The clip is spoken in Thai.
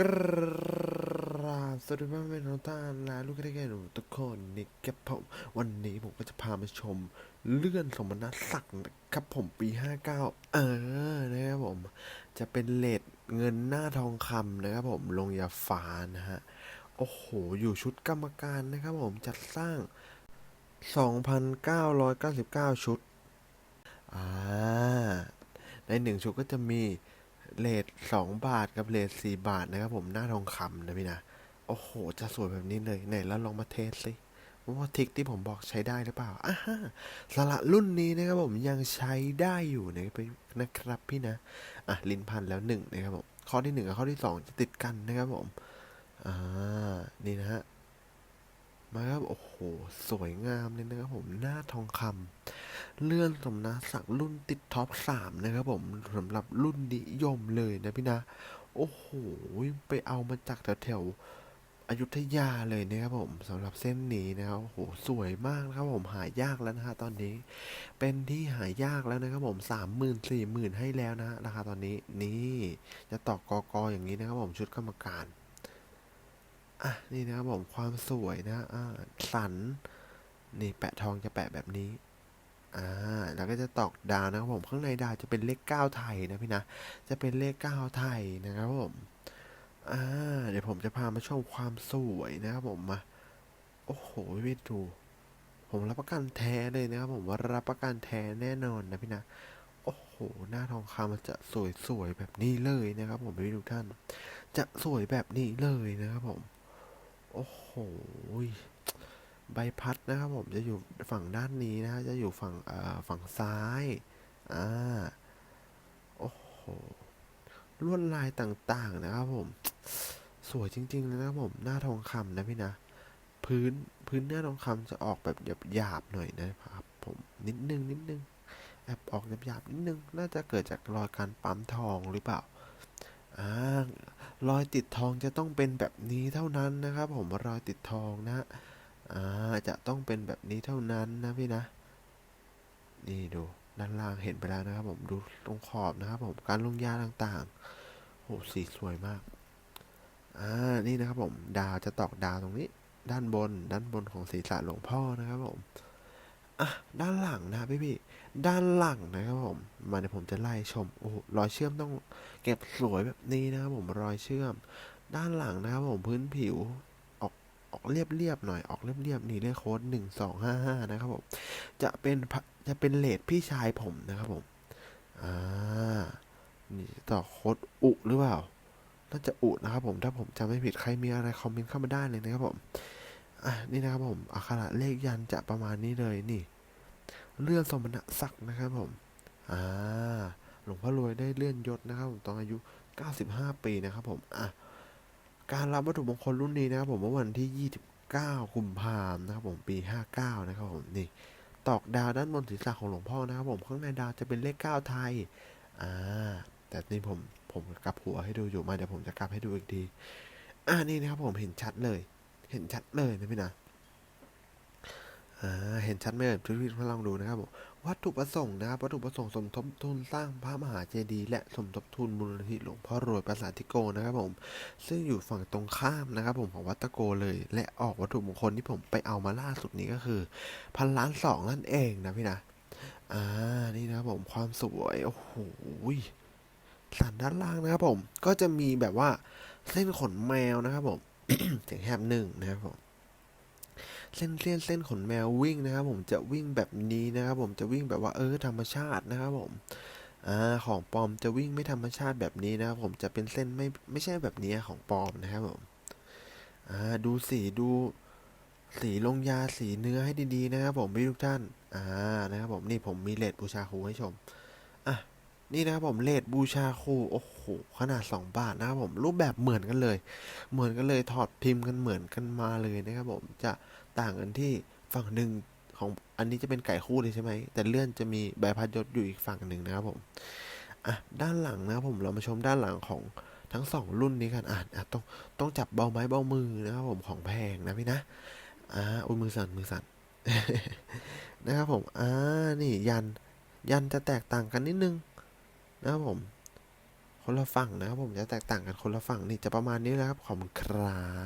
กราบสวัสดีพ่อแม่น้องท่านและลูกแก่ๆหนูทุกคนนี่กับผมวันนี้ผมก็จะพามาชมเลื่อนสมณศักดิ์นะครับผมปี 59 เออนะครับผม จะเป็นเลทเงินหน้าทองคำนะครับผมลงยาฟ้านะฮะ โอ้โห อยู่ชุดกรรมการนะครับผมจัดสร้าง 2,999 ชุด อ่า ในหนึ่งชุดก็จะมี เลทสองบาทกับเลทสี่บาทนะครับผมหน้าทองคำนะพี่นะ โอ้โห จะสวยแบบนี้เลยไหนแล้วลองมาเทสสิว่าทิกที่ผมบอกใช้ได้หรือเปล่าอ่าฮะสละรุ่นนี้นะครับผมยังใช้ได้อยู่นะครับพี่นะ อะลิ้นพันแล้วหนึ่งนะครับผม ข้อที่หนึ่งกับข้อที่สองจะติดกันนะครับผม อ่า นี่นะฮะ มาครับ โอ้โห สวยงามเลยนะครับผม หน้าทองคำ เลื่อนสมณศักดิ์รุ่นติดท็อปสามนะครับผมสำหรับรุ่นนิยมเลยนะพี่นะ โอ้โห ไปเอามาจากแถวๆอยุธยาเลยนะครับผมสำหรับเส้นนี้นะครับโอ้โหสวยมากนะครับผมหายากแล้วนะฮะตอนนี้ เป็นที่หายากแล้วนะครับผมสามหมื่นสี่หมื่นให้แล้วนะฮะราคาตอนนี้นี่จะตอกกอกออย่างนี้นะครับผมชุดกรรมการอะนี่นะครับผมความสวยนะอ่าสันนี่แปะทองจะแปะแบบนี้ อ่าแล้วก็จะตอกดาวนะครับผมข้างในดาวจะเป็นเลขเก้าไทยนะพี่นะ จะเป็นเลขเก้าไทยนะครับผมอ่าเดี๋ยวผมจะพามาชมความสวยนะครับผมมาโอ้โหพี่ดูผมรับประกันแท้เลยนะครับผมว่ารับประกันแท้แน่นอนนะพี่นะโอ้โหหน้าทองคำมันจะสวยๆแบบนี้เลยนะครับ ผมพี่ทุกท่าน จะสวยแบบนี้เลยนะครับผม โอ้โห ใบพัดนะครับผมจะอยู่ฝั่งด้านนี้นะฮะจะอยู่ฝั่งฝั่งซ้ายอ่าโอ้โหลวดลายต่างๆนะครับผมสวยจริงๆเลยนะครับผมหน้าทองคำนะพี่นะพื้นพื้นหน้าทองคำจะออกแบบหยาบๆหน่อยนะครับผมนิดนึงนิดนึงแอบออกหยาบๆนิดนึงน่าจะเกิดจากรอยการปั๊มทองหรือเปล่าอ่ารอยติดทองจะต้องเป็นแบบนี้เท่านั้นนะครับผมรอยติดทองนะ อ่าจะต้องเป็นแบบนี้เท่านั้นนะพี่นะ นี่ดูด้านล่างเห็นไปแล้วนะครับ ผมดูตรงขอบนะครับ ผมการลงยาต่างๆโหสีสวยมากอ่านี่นะครับ ผมดาวจะตอกดาวตรงนี้ ด้านบน ด้านบนของศีรษะหลวงพ่อนะครับ ผมอะด้านหลังนะพี่พี่ๆด้านหลังนะครับผม มาเดี๋ยวผมจะไล่ชมโอ้รอยเชื่อมต้องเก็บสวยแบบนี้นะครับผมรอยเชื่อม ด้านหลังนะครับผมพื้นผิว เรียบๆหน่อยออกเรียบๆนี่เลขโค้ดหนึ่งสองห้าห้านะครับผมจะเป็นจะเป็นเลดพี่ชายผมนะครับผมอ่านี่ต่อโค้ดอุหรือเปล่าน่าจะอุนะครับผมถ้าผมจำไม่ผิดใครมีอะไรคอมเมนต์เข้ามาได้เลยนะครับผมอะนี่นะครับผมอักขระเลขยันจะประมาณนี้เลยนี่ เลื่อนสมณศักดิ์นะครับผมอ่าหลวงพ่อรวยได้เลื่อนยศนะครับผมตอนอายุ 95 ปีนะครับผมอะ การรับวัตถุมงคลรุ่นนี้นะครับผมเมื่อวันที่ 29กุมภาพันธ์นะครับผมปี 59 นะครับผมนี่ตอกดาวด้านบนศีรษะของหลวงพ่อนะครับผมข้างในดาวจะเป็นเลข 9 ไทยอ่าแต่นี่ผมผมกลับหัวให้ดูอยู่มาเดี๋ยวผมจะกลับให้ดูอีกทีอ่านี่นะครับผมเห็นชัดเลย เห็นชัดเลยนะพี่นะ เห็นชัดไหมเอ่ยทุกท่านลองดูนะครับผมวัตถุประสงค์นะครับวัตถุประสงค์สมทบทุนสร้างพระมหาเจดีย์และสมทบทุนมูลนิธิหลวงพ่อรวยประสาทิโกนะครับผมซึ่งอยู่ฝั่งตรงข้ามนะครับผมของวัดตะโกเลย และออกวัตถุมงคลที่ผมไปเอามาล่าสุดนี้ก็คือ พันล้านสองนั่นเองนะพี่นะอ่านี่นะครับผมความสวยโอ้โหสันด้านล่างนะครับผมก็จะมีแบบว่าเส้นขนแมวนะครับผมเสียงแหบหนึ่งนะครับผม เส้นเส้นเส้นขนแมววิ่งนะครับผมจะวิ่งแบบนี้นะครับผมจะวิ่งแบบว่าเออธรรมชาตินะครับผมอ่าของปลอมจะวิ่งไม่ธรรมชาติแบบนี้นะครับผมจะเป็นเส้นไม่ไม่ใช่แบบนี้ของปลอมนะครับผมอ่าดูสีดูสีลงยาสีเนื้อให้ดีๆนะครับผมพี่ทุกท่านอ่านะครับผมนี่ผมมีเลดบูชาครูให้ชมอะ นี่นะครับผมเลดบูชาคูโอ้โหขนาด 2 บาทนะครับผมรูปแบบเหมือนกันเลย เหมือนกันเลยถอดพิมพ์กันเหมือนกันมาเลยนะครับผมจะต่างกันที่ฝั่งหนึ่งของอันนี้จะเป็นไก่คู่เลยใช่ไหมแต่เลื่อนจะมีใบพัดยศอยู่อีกฝั่งหนึ่งนะครับผมอะด้านหลังนะครับผมเรามาชมด้านหลังของทั้งสองรุ่นนี้กันอะอะต้องต้องจับเบาไม้เบามือนะครับผมของแพงนะพี่นะอ่าอุ้ยมือสั่นมือสั่นนะครับผมอ่านี่ยันยันจะแตกต่างกันนิดนึง นะครับผม คนละฝั่งนะครับผมจะแตกต่างกันคนละฝั่งนี่จะประมาณนี้นะครับขอบคุณครับ